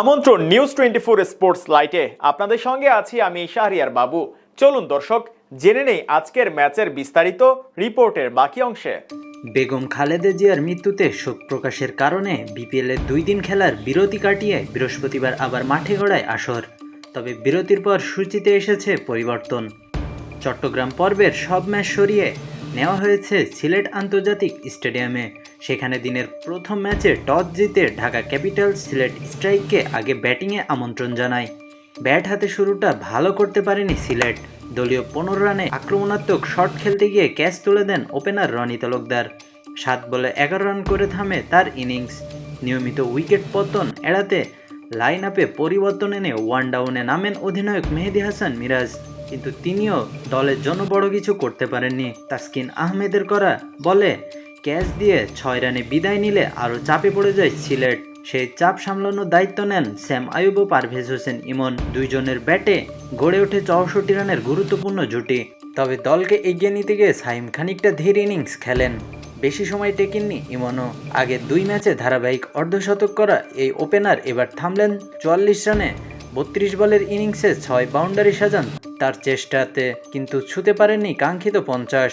আমন্ত্রণ news twenty four sports লাইটে আপনাদের সঙ্গে আছি আমি শাহরিয়ার বাবু। চলুন দর্শক, জেনে নেই আজকের ম্যাচের বিস্তারিত রিপোর্টের বাকি অংশে। বেগম খালেদা জিয়ার মৃত্যুতে শোক প্রকাশের কারণে বিপিএলের দুই দিন খেলার বিরতি কাটিয়ে বৃহস্পতিবার আবার মাঠে গড়ায় আসর। তবে বিরতির পর সূচিতে এসেছে পরিবর্তন। চট্টগ্রাম পর্বের সব ম্যাচ সরিয়ে নেওয়া হয়েছে সিলেট আন্তর্জাতিক স্টেডিয়ামে। সেখানে দিনের প্রথম ম্যাচে টস জিতে ঢাকা ক্যাপিটালস সিলেট স্ট্রাইককে আগে ব্যাটিংয়ে আমন্ত্রণ জানায়। ব্যাট হাতে শুরুটা ভালো করতে পারেনি সিলেট। দলীয় পনেরো রানে আক্রমণাত্মক শট খেলতে গিয়ে ক্যাচ তুলে দেন ওপেনার রনি তালুকদার। সাত বলে এগারো রান করে থামে তার ইনিংস। নিয়মিত উইকেট পতন এড়াতে লাইন আপে পরিবর্তন এনে ওয়ান ডাউনে নামেন অধিনায়ক মেহেদি হাসান মিরাজ। কিন্তু তিনিও দলের জন্য বড় কিছু করতে পারেননি। তাসকিন আহমেদের করা বলে ক্যাচ দিয়ে ছয় রানে বিদায় নিলে আরও চাপে পড়ে যায় সিলেট। সেই চাপ সামলানোর দায়িত্ব নেন স্যাম আয়ুব ও পারভেজ হোসেন ইমন। দুইজনের ব্যাটে গড়ে ওঠে চৌষট্টি রানের গুরুত্বপূর্ণ জুটি। তবে দলকে এগিয়ে নিতে গিয়ে সাইম খানিকটা ধীর ইনিংস খেলেন। বেশি সময় টেকেননি ইমনও। আগে দুই ম্যাচে ধারাবাহিক অর্ধশতক করা এই ওপেনার এবার থামলেন চুয়াল্লিশ রানে। বত্রিশ বলের ইনিংসে ছয় বাউন্ডারি সাজান তার চেষ্টাতে, কিন্তু ছুতে পারেননি কাঙ্ক্ষিত পঞ্চাশ।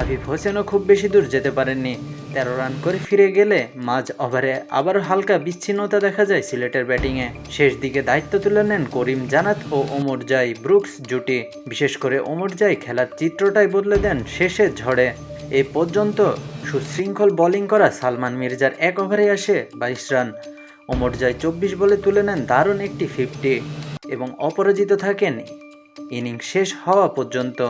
আফিফ হোসেনও খুব বেশি দূর যেতে পারেননি। তেরো রান করে ফিরে গেলে মাঝ ওভারে আবারও হালকা বিচ্ছিন্নতা দেখা যায় সিলেটের ব্যাটিংয়ে। শেষ দিকে দায়িত্ব তুলে নেন করিম জানাত ও ওমর জাই ব্রুকস জুটি। বিশেষ করে ওমর জাই খেলার চিত্রটাই বদলে দেন শেষের ঝড়ে। এ পর্যন্ত সুশৃঙ্খল বোলিং করা সালমান মির্জার এক ওভারে আসে বাইশ রান। ওমর জাই চব্বিশ বলে তুলে নেন দারুণ একটি ফিফটি এবং অপরাজিত থাকেন ইনিংস শেষ হওয়া পর্যন্ত।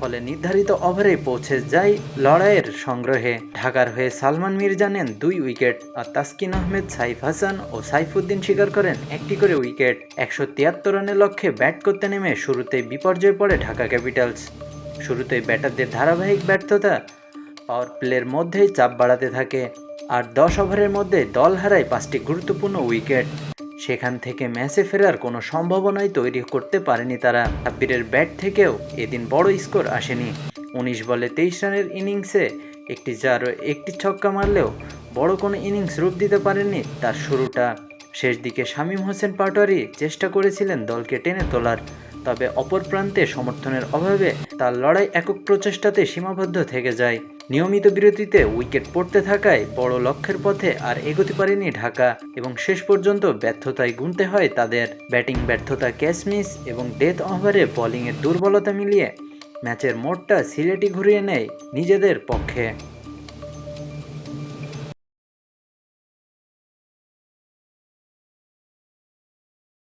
ফলে নির্ধারিত ওভারে পৌঁছে যায় লড়াইয়ের সংগ্রহে। ঢাকার হয়ে সালমান মির্জা নেন দুই উইকেট, আর তাসকিন আহমেদ, সাইফ হাসান ও সাইফুদ্দিন স্বীকার করেন একটি করে উইকেট। একশো তিয়াত্তর রানের লক্ষ্যে ব্যাট করতে নেমে শুরুতেই বিপর্যয় পড়ে ঢাকা ক্যাপিটালস। শুরুতেই ব্যাটারদের ধারাবাহিক ব্যর্থতা পাওয়ার প্লের মধ্যেই চাপ বাড়াতে থাকে, আর দশ ওভারের মধ্যে দল হারায় পাঁচটি গুরুত্বপূর্ণ উইকেট। সেখান থেকে ম্যাচে ফেরার কোনো সম্ভাবনাই তৈরি করতে পারেনি তারা। সাব্বিরের ব্যাট থেকেও এদিন বড় স্কোর আসেনি। উনিশ বলে তেইশ রানের ইনিংসে একটি যার একটি ছক্কা মারলেও বড় কোনো ইনিংস রূপ দিতে পারেননি তার শুরুটা। শেষ দিকে শামীম হোসেন পাটোয়ারি চেষ্টা করেছিলেন দলকে টেনে তোলার। তবে অপর প্রান্তে সমর্থনের অভাবে তার লড়াই একক প্রচেষ্টাতে সীমাবদ্ধ থেকে যায়। নিয়মিত বিরতিতে উইকেট পড়তে থাকায় বড় লক্ষ্যের পথে আর এগোতে পারেনি ঢাকা এবং শেষ পর্যন্ত ব্যর্থতায় গুনতে হয় তাদের। ব্যাটিং ব্যর্থতা ক্যাচ মিস এবং ডেথ ওভারে বোলিংয়ের দুর্বলতা মিলিয়ে ম্যাচের মোড়টা সিলেটি ঘুরিয়ে নেয় নিজেদের পক্ষে।